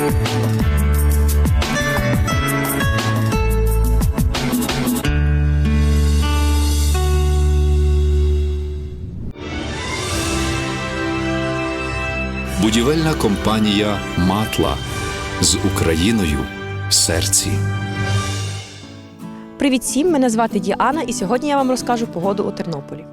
Будівельна компанія Матла з Україною в серці. Привіт всім! Мене звати Діана, і сьогодні я вам розкажу погоду у Тернополі.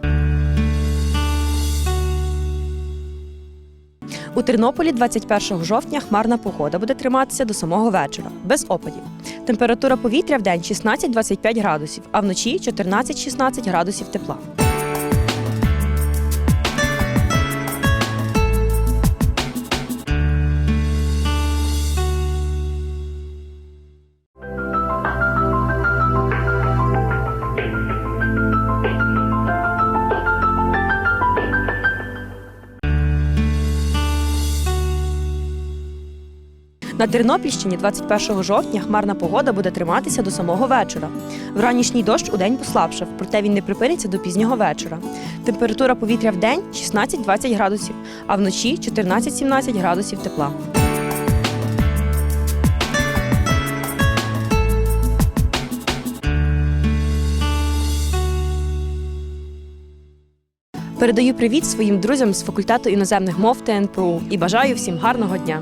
У Тернополі 21 жовтня хмарна погода буде триматися до самого вечора, без опадів. Температура повітря в день 16-25 градусів, а вночі 14-16 градусів тепла. На Тернопільщині 21 жовтня хмарна погода буде триматися до самого вечора. Вранішній дощ у день послабшав, проте він не припиниться до пізнього вечора. Температура повітря в день 16-20 градусів, а вночі 14-17 градусів тепла. Передаю привіт своїм друзям з факультету іноземних мов ТНПУ і бажаю всім гарного дня.